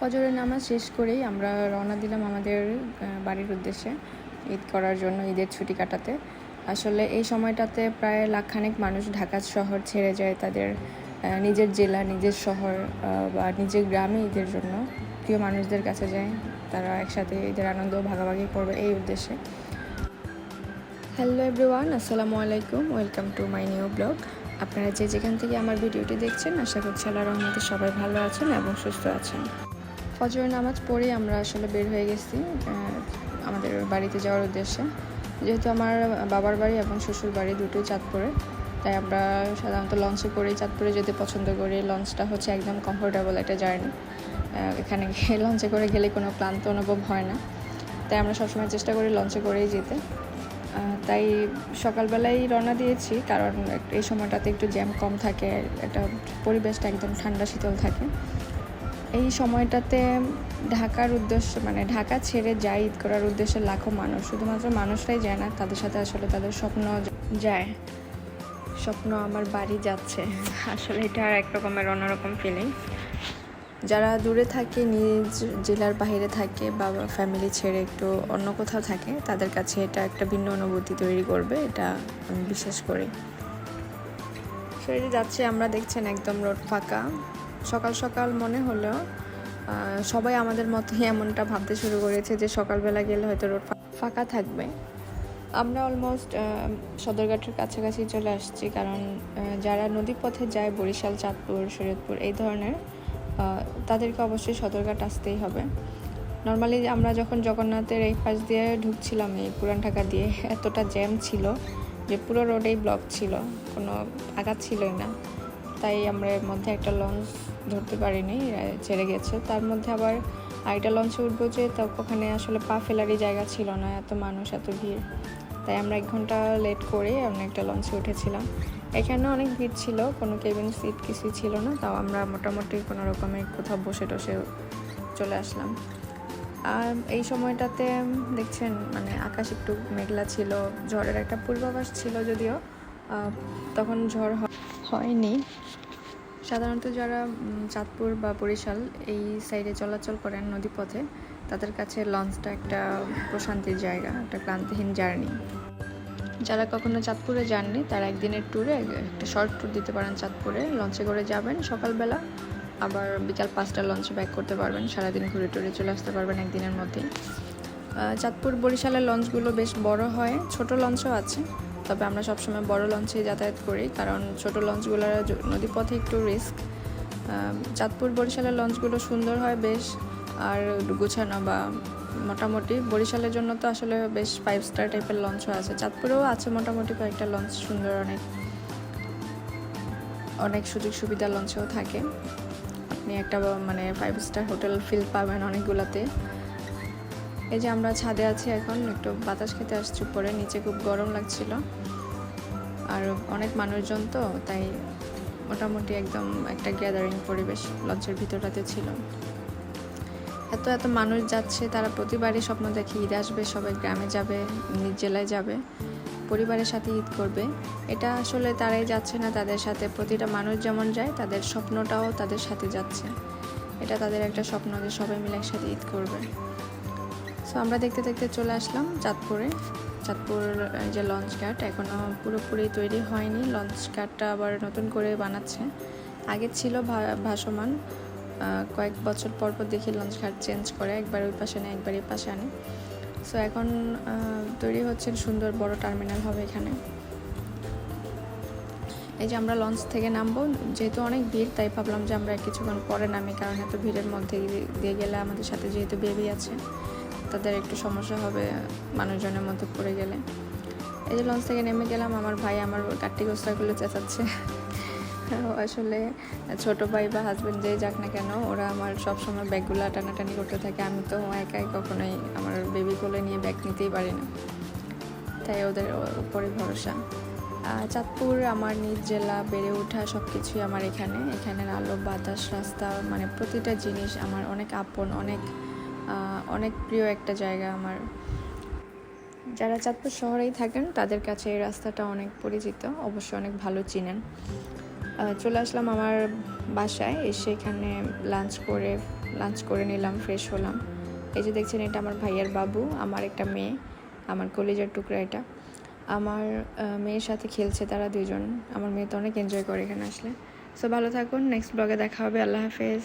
ফজরের নামাজ শেষ করেই আমরা রওনা দিলাম আমাদের বাড়ির উদ্দেশ্যে ঈদ করার জন্য, ঈদের ছুটি কাটাতে। আসলে এই সময়টাতে প্রায় লাখখানেক মানুষ ঢাকা শহর ছেড়ে যায় তাদের নিজের জেলা, নিজের শহর বা নিজের গ্রামে ঈদের জন্য। প্রিয় মানুষদের কাছে যায় তারা একসাথে ঈদের আনন্দ ভাগাভাগি করবে এই উদ্দেশ্যে। হ্যালো এভরিওয়ান, আসসালামু আলাইকুম, welcome to my new blog. আপনারা যে যেখান থেকে আমার ভিডিওটি দেখছেন, আশা করছি আল্লাহ রহমতে সবাই ভালো আছেন এবং সুস্থ আছেন। ফজর নামাজ পড়ে আমরা আসলে বের হয়ে গেছি আমাদের বাড়িতে যাওয়ার উদ্দেশ্যে। যেহেতু আমার বাবার বাড়ি এবং শ্বশুর বাড়ি দুটোই চাঁদপুরে, তাই আমরা সাধারণত লঞ্চে করেই চাঁদপুরে যেতে পছন্দ করি। লঞ্চটা হচ্ছে একদম কমফোর্টেবল একটা জার্নি এখানে গিয়ে লঞ্চে করে গেলে কোনো ক্লান্ত অনুভব হয় না। তাই আমরা সবসময় চেষ্টা করি লঞ্চে করেই যেতে। তাই সকালবেলায় রওনা দিয়েছি, কারণ এই সময়টাতে একটু জ্যাম কম থাকে, একটা পরিবেশটা একদম ঠান্ডা শীতল থাকে। এই সময়টাতে ঢাকার উদ্দেশ্য মানে ঢাকা ছেড়ে যায় ঈদ করার উদ্দেশ্যে লাখো মানুষ শুধুমাত্র মানুষরাই যায় না তাদের সাথে আসলে তাদের স্বপ্ন যায়। স্বপ্ন আমার বাড়ি যাচ্ছে। আসলে এটা আর এক রকমের অন্যরকম ফিলিং যারা দূরে থাকে নিজ জেলার বাইরে থাকে বা ফ্যামিলি ছেড়ে একটু অন্য কোথাও থাকে তাদের কাছে এটা একটা ভিন্ন অনুভূতি তৈরি করবে এটা আমি বিশ্বাস করি। সে যাচ্ছে আমরা দেখছেন একদম রোড ফাঁকা। সকাল সকাল মনে হলেও সবাই আমাদের মতোই এমনটা ভাবতে শুরু করেছে যে সকালবেলা গেলে হয়তো রোড ফাঁকা থাকবে। আমরা অলমোস্ট সদরঘাটের কাছাকাছি চলে আসছি কারণ যারা যারা নদীপথে যায়, বরিশাল, চাঁদপুর, শরীয়তপুর, এই ধরনের তাদেরকে অবশ্যই সদরঘাট আসতেই হবে। নর্মালি আমরা যখন জগন্নাথের এই পাশ দিয়ে ঢুকছিলাম, এই পুরান ঢাকা দিয়ে, এতটা জ্যাম ছিল যে পুরো রোডেই ব্লক ছিল, কোনো আঘাত ছিলই না। তাই আমরা এর মধ্যে একটা লঞ্চ ধরতে পারিনি ছেড়ে গেছে। তার মধ্যে আবার আরেকটা লঞ্চে উঠবো যে তো ওখানে আসলে পা ফেলারই জায়গা ছিল না, এত মানুষ, এত ভিড়। তাই আমরা এক ঘণ্টা লেট করে অন্য একটা লঞ্চে উঠেছিলাম। এখানে অনেক ভিড় ছিল, কোনো কেবিন সিট কিছুই ছিল না, তাও আমরা মোটামুটি কোনো রকমে কোথাও বসে টসে চলে আসলাম। আর এই সময়টাতে দেখছেন মানে আকাশ একটু মেঘলা ছিল, ঝড়ের একটা পূর্বাভাস ছিল যদিও তখন ঝড় হয়নি। সাধারণত যারা চাঁদপুর বা বরিশাল এই সাইডে চলাচল করেন নদীপথে, তাদের কাছে লঞ্চটা একটা প্রশান্তির জায়গা, একটা ক্লান্তিহীন জার্নি। যারা কখনো চাঁদপুরে যাননি, তারা একদিনের ট্যুরে একটা শর্ট ট্যুর দিতে পারেন চাঁদপুরে। লঞ্চে করে যাবেন সকালবেলা, আবার বিকাল পাঁচটা লঞ্চে ব্যাক করতে পারবেন। সারাদিন ঘুরে টুরে চলে আসতে পারবেন একদিনের মধ্যেই। চাঁদপুর বরিশালের লঞ্চগুলো বেশ বড় হয়, ছোট লঞ্চও আছে। তবে আমরা সবসময় বড় লঞ্চে যাতায়াত করি, কারণ ছোট লঞ্চগুলোর নদীপথে একটু রিস্ক। চাঁদপুর বরিশালের লঞ্চগুলো সুন্দর হয় বেশ, আর গুছানো বা মোটামুটি বরিশালের জন্য তো আসলে বেশ ফাইভ স্টার টাইপের লঞ্চও আছে। চাঁদপুরেও আছে মোটামুটি কয়েকটা লঞ্চ সুন্দর, অনেক অনেক সুযোগ সুবিধা লঞ্চেও থাকে। আপনি একটা মানে ফাইভ স্টার হোটেল ফিল পাবেন অনেকগুলাতে। এই যে আমরা ছাদে আছি এখন, একটু বাতাস খেতে আসছি উপরে, নিচে খুব গরম লাগছিল। আর অনেক মানুষজন তো, তাই মোটামুটি একদম একটা গ্যাদারিং পরিবেশ লঞ্চের ভিতরটাতে ছিল। এত এত মানুষ যাচ্ছে, তারা প্রতিবারই স্বপ্ন দেখে ঈদ আসবে, সবাই গ্রামে যাবে নিজ জেলায় যাবে, পরিবারের সাথে ঈদ করবে। এটা আসলে তারাই যাচ্ছে না, তাদের সাথে প্রতিটা মানুষ যেমন যায়, তাদের স্বপ্নটাও তাদের সাথে যাচ্ছে। এটা তাদের একটা স্বপ্ন যে সবাই মিলে একসাথে ঈদ করবে। সো আমরা দেখতে দেখতে চলে আসলাম চাঁদপুরে। চাঁদপুর যে লঞ্চ ঘাট এখনও পুরোপুরি তৈরি হয়নি। লঞ্চ ঘাটটা আবার নতুন করে বানাচ্ছে। আগে ছিল ভাসমান। কয়েক বছর পর পর দেখি লঞ্চ ঘাট চেঞ্জ করে, একবার ওই পাশে নেয়, একবার এই পাশে আনে। সো এখন তৈরি হচ্ছে সুন্দর বড় টার্মিনাল হবে এখানে। এই যে আমরা লঞ্চ থেকে নামবো, যেহেতু অনেক ভিড়, তাই ভাবলাম যে আমরা কিছুক্ষণ পরে নামি, কারণ এত ভিড়ের মধ্যে দিয়ে গেলে আমাদের সাথে যেহেতু বেবি আছে। তাদের একটু সমস্যা হবে মানুষজনের মধ্যে পড়ে গেলে। এই যে লঞ্চ থেকে নেমে গেলাম, আমার ভাই আমার কাট্টি গোস্তাগুলো চেঁচাচ্ছে আসলে ছোট ভাই বা হাজব্যান্ড যে যাক না কেন, ওরা আমার সবসময় ব্যাগগুলো টানাটানি করতে থাকে। আমি তো একাই কখনোই আমার বেবি কোলে নিয়ে ব্যাগ নিতেই পারি না। তাই ওদের উপরে ভরসা। চাঁদপুর আমার নিজ জেলা, বেড়ে ওঠা সব কিছুই আমার এখানে। এখানের আলো, বাতাস, রাস্তা মানে প্রতিটা জিনিস আমার অনেক আপন, অনেক অনেক প্রিয় একটা জায়গা আমার। যারা চাঁদপুর শহরেই থাকেন, তাদের কাছে এই রাস্তাটা অনেক পরিচিত অবশ্যই অনেক ভালো চিনেন। চলে আসলাম আমার বাসায়, এসে এখানে লাঞ্চ করে লাঞ্চ করে নিলাম ফ্রেশ হলাম। এই যে দেখছেন, এটা আমার ভাইয়ার বাবু, আমার একটা মেয়ে, আমার কলেজের টুকরা এটা। আমার মেয়ের সাথে খেলছে তারা দুজন আমার মেয়ে তো অনেক এনজয় করে এখানে আসলে। সো ভালো থাকুন নেক্সট ব্লগে দেখা হবে, আল্লাহ হাফেজ।